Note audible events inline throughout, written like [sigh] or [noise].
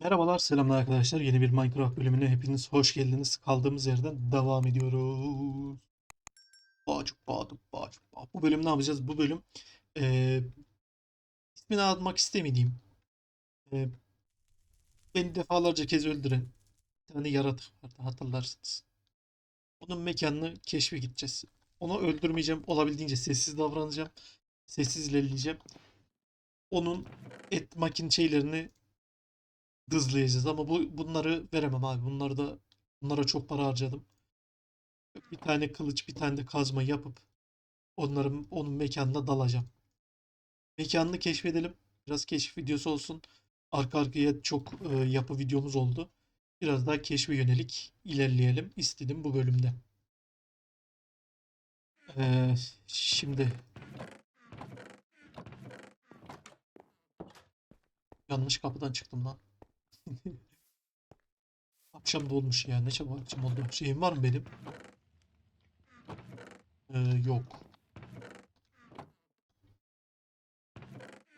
Merhabalar, selamlar arkadaşlar. Yeni bir Minecraft bölümüne hepiniz hoş geldiniz. Kaldığımız yerden devam ediyoruz. Bağcık bağdık bağcık bağ. Bu bölüm ne yapacağız? Bu bölüm eee ismini almak istemediğim, eee, beni defalarca kez öldüren bir tane yaratık vardı hatırlarsınız. Onun mekanını keşfe gideceğiz. Onu öldürmeyeceğim. Olabildiğince sessiz davranacağım. Sessiz ilerleyeceğim. Onun et makin şeylerini hızlayacağız ama bu bunları veremem abi. Bunları da bunlara çok para harcadım. Bir tane kılıç, bir tane de kazma yapıp onların onun mekanına dalacağım. Mekanını keşfedelim. Biraz keşif videosu olsun. Arka arkaya çok e, yapı videomuz oldu. Biraz daha keşfe yönelik ilerleyelim istedim bu bölümde. Ee, şimdi yanlış kapıdan çıktım lan. Akşam da olmuş ya. Ne çabuk akşam oldu. Şeyim var mı benim? Ee, yok.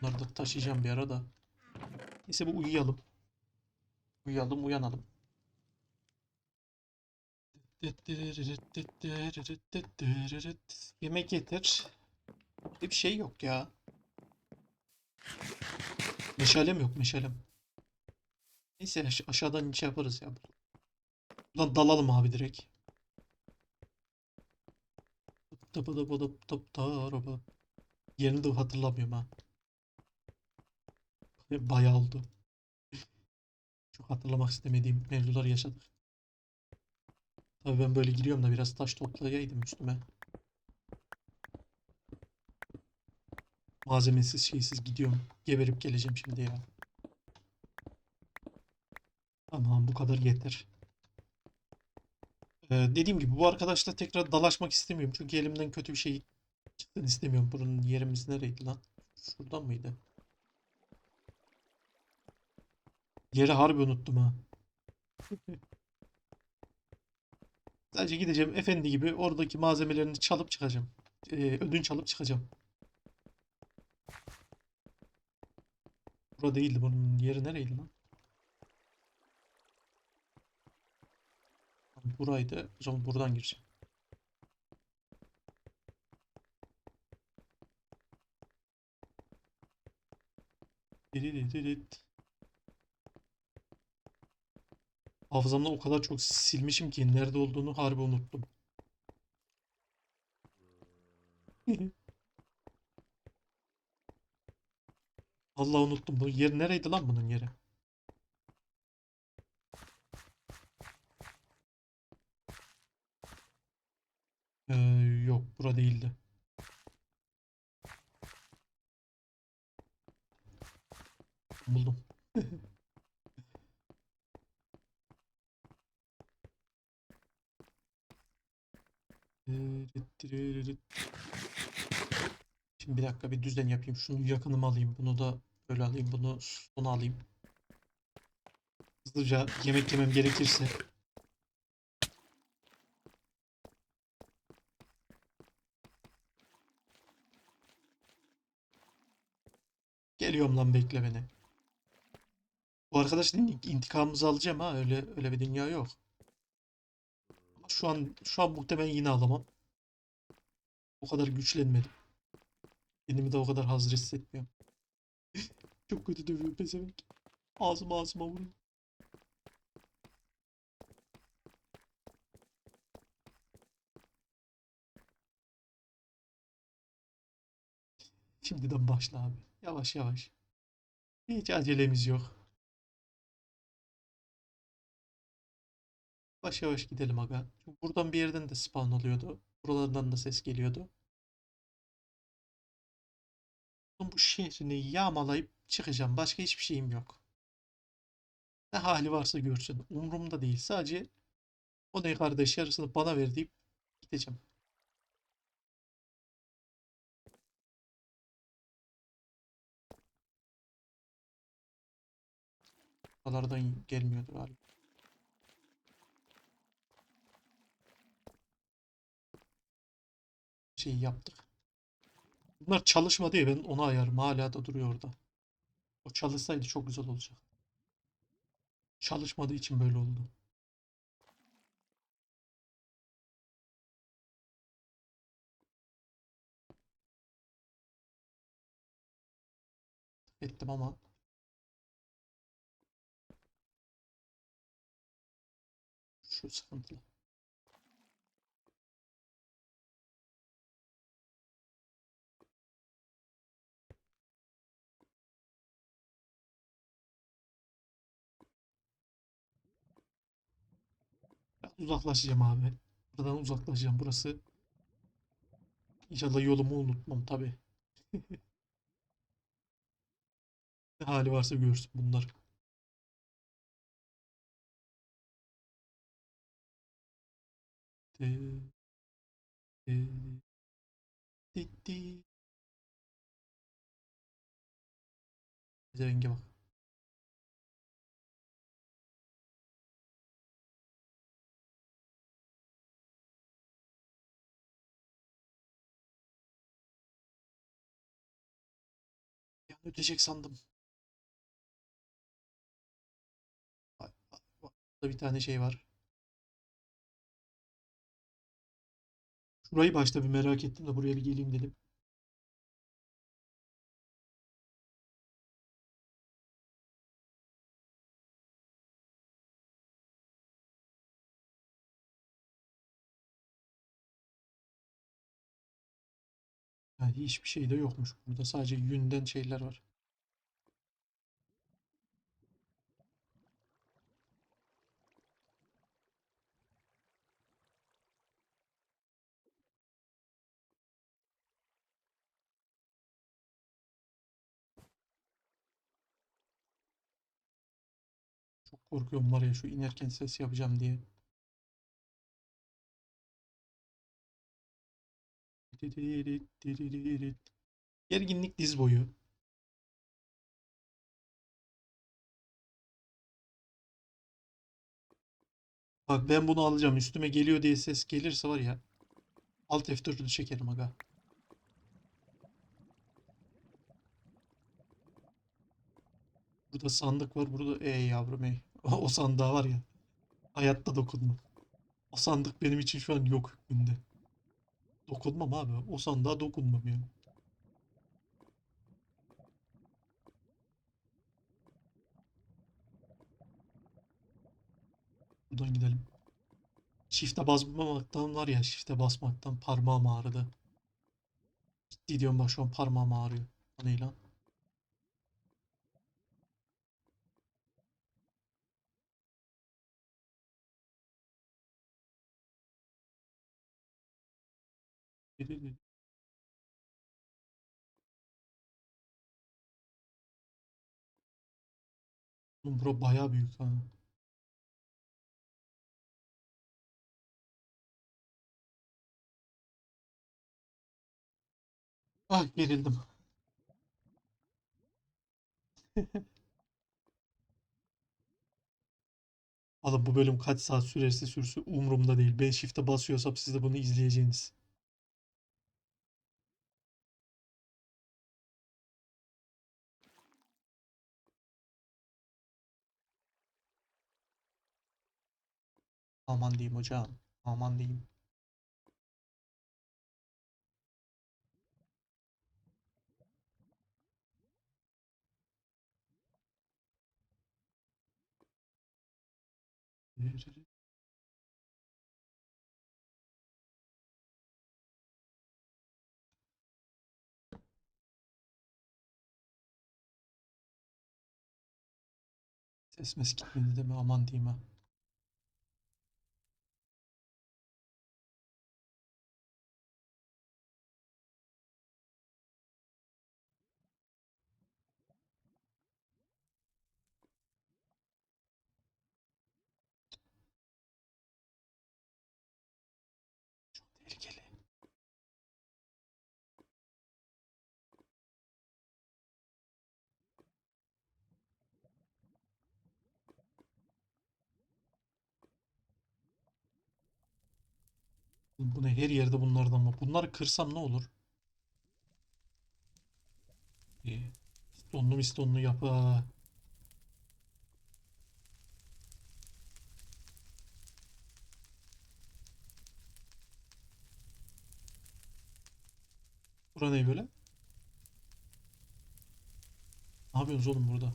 Bunları da taşıyacağım bir ara da. Neyse bu uyuyalım. Uyuyalım uyanalım. Yemek getir. Bir şey yok ya. Meşalem yok meşalem. Neyse aş- aşağıdan şey yaparız ya. Buradan dalalım abi direkt. Tıp tıp tıp tıp taraba. Yerini de hatırlamıyorum ha. Bayağı oldu. Çok hatırlamak istemediğim mevzular yaşadık. Tabii ben böyle gidiyorum da biraz taş toplayaydım üstüme. Malzemesiz şeysiz gidiyorum. Geberip geleceğim şimdi ya. Tamam bu kadar yeter. Ee, dediğim gibi bu arkadaşla tekrar dalaşmak istemiyorum. Çünkü elimden kötü bir şey çıksın istemiyorum. Bunun yerimiz nereydi lan? Şuradan mıydı? Yeri harbi unuttum ha. [laughs] Sadece gideceğim efendi gibi oradaki malzemelerini çalıp çıkacağım. Ee, ödünç alıp çıkacağım. Bura değildi. Bunun yeri nereydi lan? Buraydı. O zaman buradan gireceğim. Diridirit. Hafızamdan o kadar çok silmişim ki nerede olduğunu harbi unuttum. [laughs] Allah unuttum. Bu yer nereydi lan bunun yeri? Ee, yok, bura değildi. Buldum. Şimdi bir dakika bir düzen yapayım. Şunu yakınıma alayım. Bunu da böyle alayım. Bunu sona alayım. Hızlıca yemek yemem gerekirse. Geliyorum lan bekle beni. Bu arkadaşın intikamımızı alacağım ha. Öyle öyle bir dünya yok. Şu an şu an muhtemelen yine alamam. O kadar güçlenmedim. Kendimi de o kadar hazır hissetmiyorum. [laughs] Çok kötü dövüyor pezevenk. Ağzıma ağzıma vuruyor. Şimdiden başla abi. Yavaş yavaş. Hiç acelemiz yok. Yavaş yavaş gidelim aga. Çünkü buradan bir yerden de spawn oluyordu. Buralardan da ses geliyordu. Bu şehrini yağmalayıp çıkacağım. Başka hiçbir şeyim yok. Ne hali varsa görsün. Umurumda değil. Sadece o ne kardeş yarısını bana ver deyip gideceğim. Buralardan gelmiyordu galiba. Şeyi yaptık. Bunlar çalışmadı ya ben onu ayarım. Hala da duruyor orada. O çalışsaydı çok güzel olacak. çalışmadığı için böyle oldu. Ettim ama şu sıkıntılı. Uzaklaşacağım abi. Buradan uzaklaşacağım. Burası İnşallah yolumu unutmam tabii. [laughs] Ne hali varsa görsün bunlar. Di. Renge bak. Ya ötecek sandım. Burada bir tane şey var. Şurayı başta bir merak ettim de buraya bir geleyim dedim. Yani hiçbir şey de yokmuş. Burada sadece yünden şeyler var. Çok korkuyorum var ya şu inerken ses yapacağım diye. Gerginlik diz boyu. Bak ben bunu alacağım. Üstüme geliyor diye ses gelirse var ya. Alt F4'ü çekerim aga. Burada sandık var. Burada ey yavrum ey. [laughs] O sandığa var ya. Hayatta dokunma. O sandık benim için şu an yok hükmünde. Dokunmam abi. O sandığa dokunmam yani. Buradan gidelim. Shift'e basmamaktan var ya shift'e basmaktan parmağım ağrıdı. Ciddi diyorum bak şu an parmağım ağrıyor. Ne lan? Oğlum bura bayağı büyük ha. Ah gerildim. Oğlum bu bölüm kaç saat sürerse sürsün umurumda değil. Ben shift'e basıyorsam siz de bunu izleyeceğiniz. Aman diyeyim hocam. Aman diyeyim. Ses mes gitmedi deme aman diyeyim ha. Bu ne her yerde bunlardan var. Bunları kırsam ne olur? Ee, istonlu mistonlu yapı. Bura ne böyle? Ne yapıyorsunuz oğlum burada?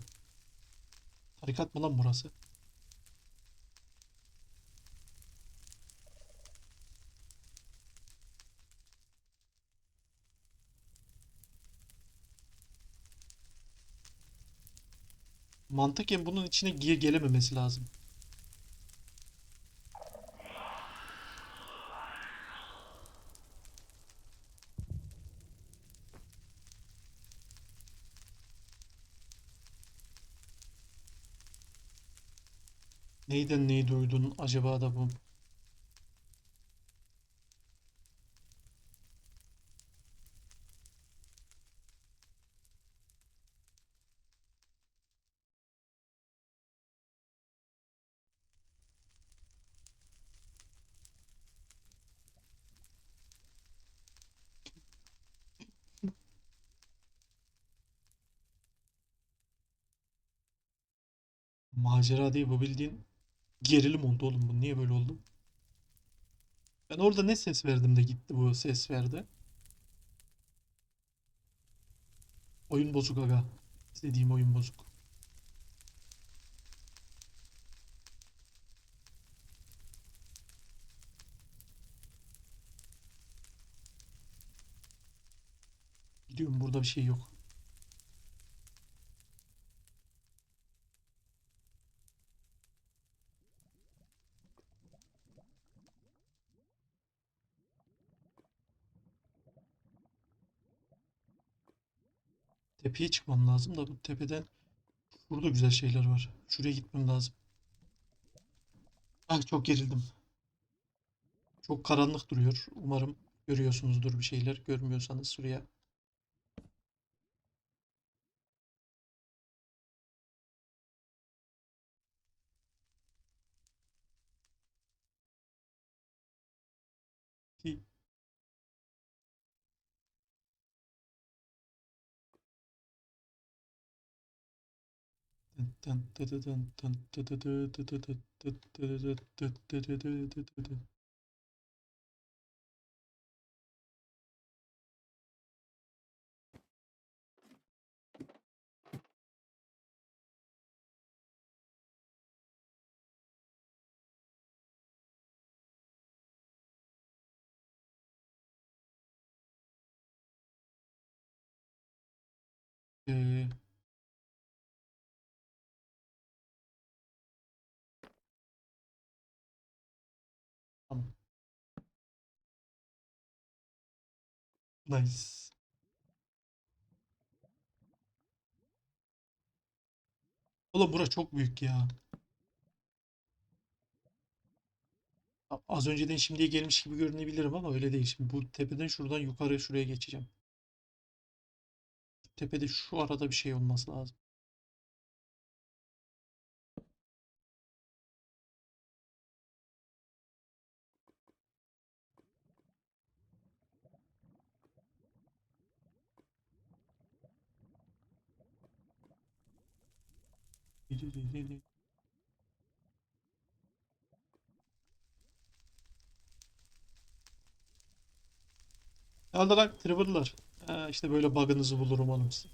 Tarikat mı lan burası? Mantıken bunun içine ge- gelememesi lazım. Neyden neyi duydun acaba da bu? Macera değil bu bildiğin gerilim oldu oğlum bu. Niye böyle oldu? Ben orada ne ses verdim de gitti bu ses verdi. Oyun bozuk aga. İstediğim oyun bozuk. Gidiyorum burada bir şey yok. Tepeye çıkmam lazım da bu tepeden burada güzel şeyler var. Şuraya gitmem lazım. Ah çok gerildim. Çok karanlık duruyor. Umarım görüyorsunuzdur bir şeyler. Görmüyorsanız şuraya. Ee, Nice. Oğlum bura çok büyük ya. Az önceden şimdiye gelmiş gibi görünebilirim ama öyle değil. Şimdi bu tepeden şuradan yukarı şuraya geçeceğim. Tepede şu arada bir şey olması lazım. Oldu lan Trevor'lar? Ha, işte böyle bug'ınızı bulurum oğlum size.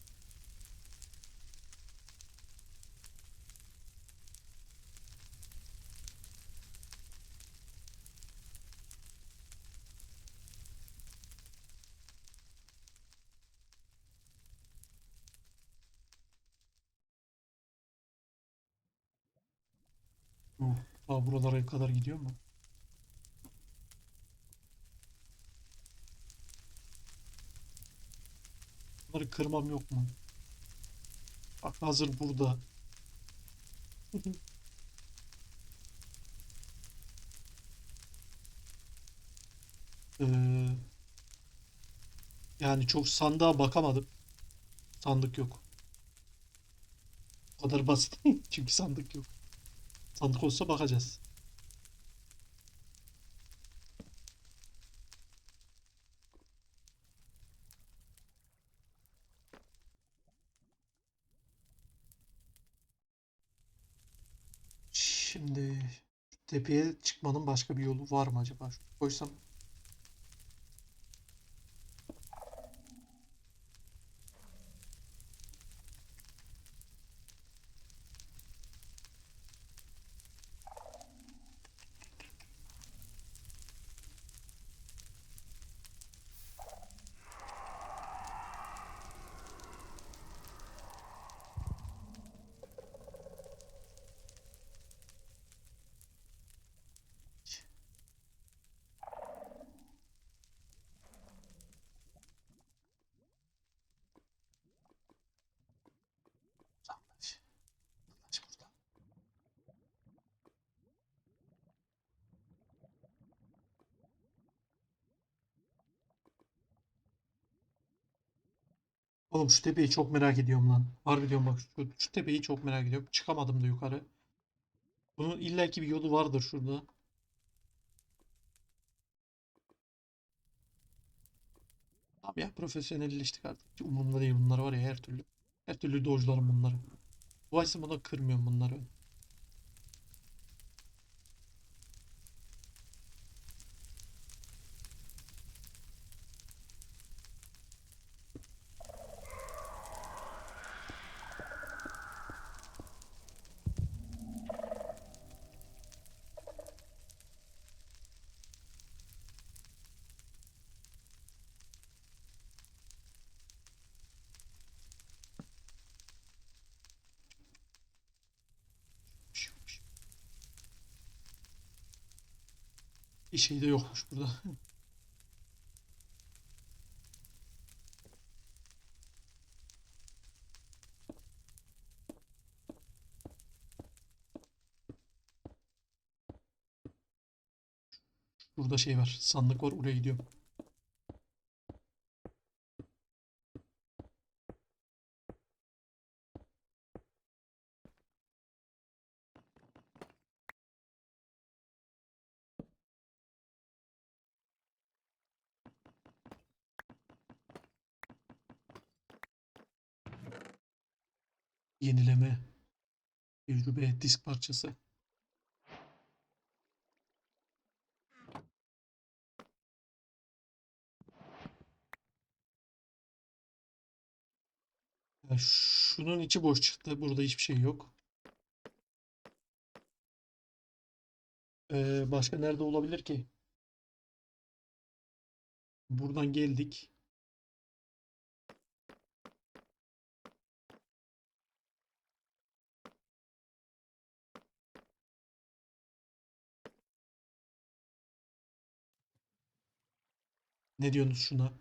Uh, ta buralara kadar gidiyor mu? Bunları kırmam yok mu? Bak hazır burada. [laughs] Ee, yani çok sandığa bakamadım. Sandık yok. O kadar basit. [laughs] Çünkü sandık yok. Sandık olsa bakacağız. Şimdi tepeye çıkmanın başka bir yolu var mı acaba? Koysam. Oğlum şu tepeyi çok merak ediyorum lan. Harbi diyorum bak şu, şu tepeyi çok merak ediyorum. Çıkamadım da yukarı. Bunun illaki bir yolu vardır şurada. Abi ya profesyonelleştik artık. Hiç Umurumda değil bunlar var ya her türlü. Her türlü dojlarım bunları. Dolayısıyla buna kırmıyorum bunları. Bir şey de yokmuş burada. Burada şey var. Sandık var. Oraya gidiyorum. Yenileme. Tecrübe disk parçası. Şunun içi boş çıktı. Burada hiçbir şey yok. Ee, başka nerede olabilir ki? Buradan geldik. Ne diyorsunuz şuna?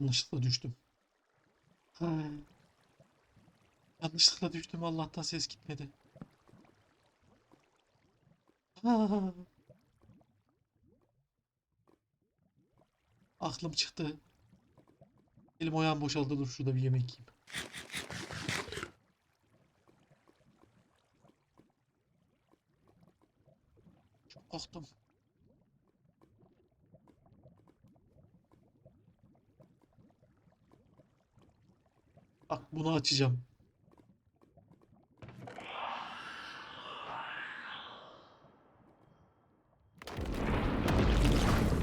Yanlışlıkla düştüm. Ha. Yanlışlıkla düştüm. Allah'tan ses gitmedi. Ha. Aklım çıktı. Elim ayağım boşaldı. Dur şurada bir yemek yiyeyim. Korktum. Bak bunu açacağım.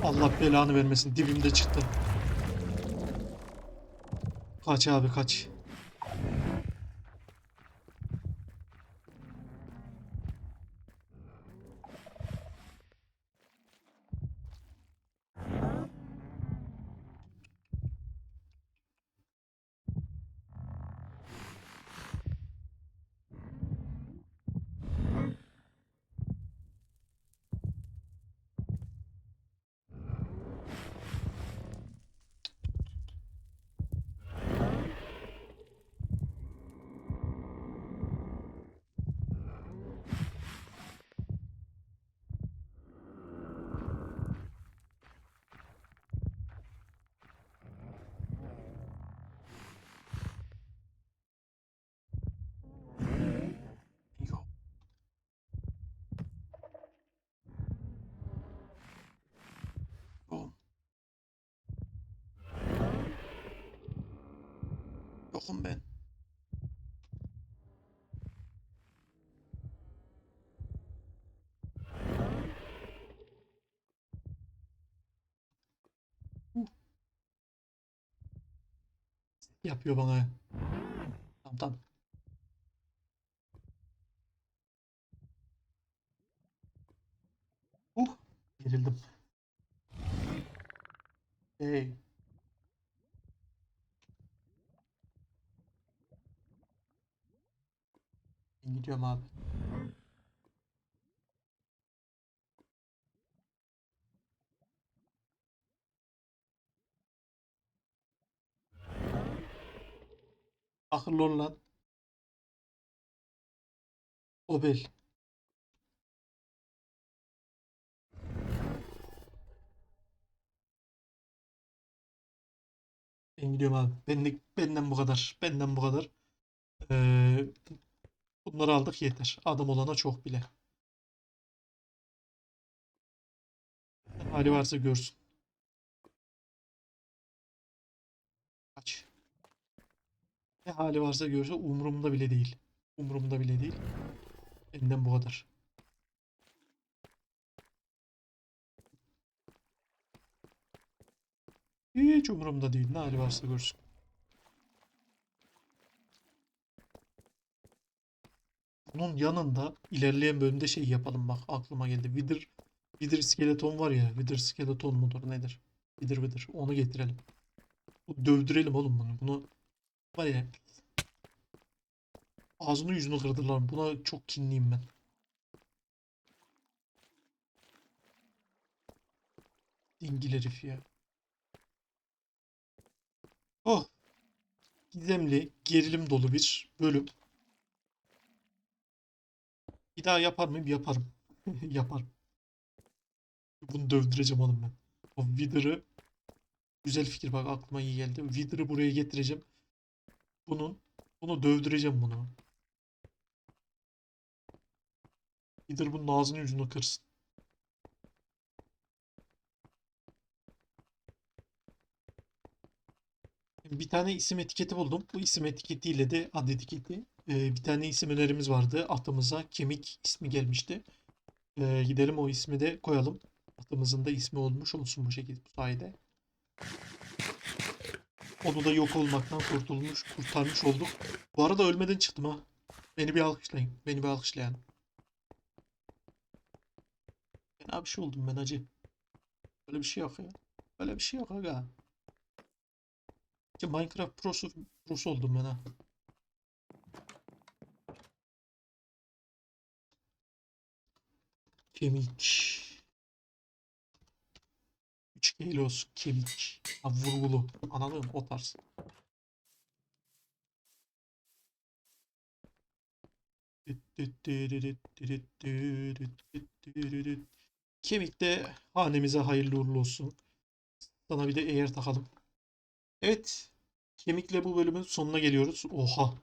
Allah belanı vermesin. Dibimde çıktı. Kaç abi kaç. Yok. Yokum. Yokum ben. Yapıyor bana. Tamam tamam. Uh, gerildim. Hey. Gidiyorum abi. Akıllı ol lan. Obel. Ben gidiyorum abi. Benlik, benden bu kadar. Benden bu kadar. Ee, bunları aldık yeter. Adam olana çok bile. Hali varsa görsün. Kaç. Ne hali varsa görse umurumda bile değil. Umurumda bile değil. Benden bu kadar. Hiç umurumda değil. Ne hali varsa görsün. Bunun yanında ilerleyen bölümde şey yapalım bak aklıma geldi. Wither, Wither skeleton var ya. Wither skeleton mudur nedir? Wither Wither. Onu getirelim. Dövdürelim oğlum bunu. Bunu var ya. Ağzını yüzünü kırdılar. Buna çok kinliyim ben. Dingil herif ya. Oh. Gizemli, gerilim dolu bir bölüm. Bir daha yapar mıyım? Yaparım. [laughs] Yaparım. Bunu dövdüreceğim oğlum ben. O Wither'ı güzel fikir bak aklıma iyi geldi. Wither'ı buraya getireceğim. Bunun bunu dövdüreceğim bunu. Wither bunun ağzını yüzünü kırsın. Bir tane isim etiketi buldum. Bu isim etiketiyle de ad etiketi. Ee, bir tane isim önerimiz vardı. Atımıza kemik ismi gelmişti. Ee, gidelim o ismi de koyalım. Atımızın da ismi olmuş olsun bu şekilde bu sayede. Onu da yok olmaktan kurtulmuş, kurtarmış olduk. Bu arada ölmeden çıktım ha. Beni bir alkışlayın. Beni bir alkışlayan. Ben bir şey oldum ben acı. Böyle bir şey yok ya. Böyle bir şey yok aga. Ki Minecraft prosu, prosu oldum ben ha. Kemik. 3 kilos kemik. Ha, vurgulu. Anladın mı? O tarz. Kemik de hanemize hayırlı uğurlu olsun. Sana bir de eğer takalım. Evet. Kemikle bu bölümün sonuna geliyoruz. Oha.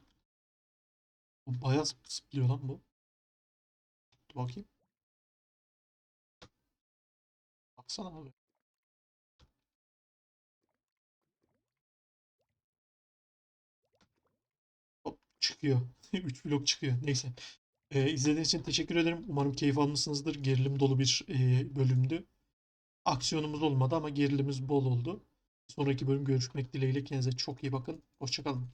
Bayağı zıplıyor lan bu. Dur bakayım. Baksana abi. Hop çıkıyor. [laughs] 3 blok çıkıyor. Neyse. Ee, izlediğiniz için teşekkür ederim. Umarım keyif almışsınızdır. Gerilim dolu bir e, bölümdü. Aksiyonumuz olmadı ama gerilimimiz bol oldu. Sonraki bölüm görüşmek dileğiyle. Kendinize çok iyi bakın. Hoşçakalın.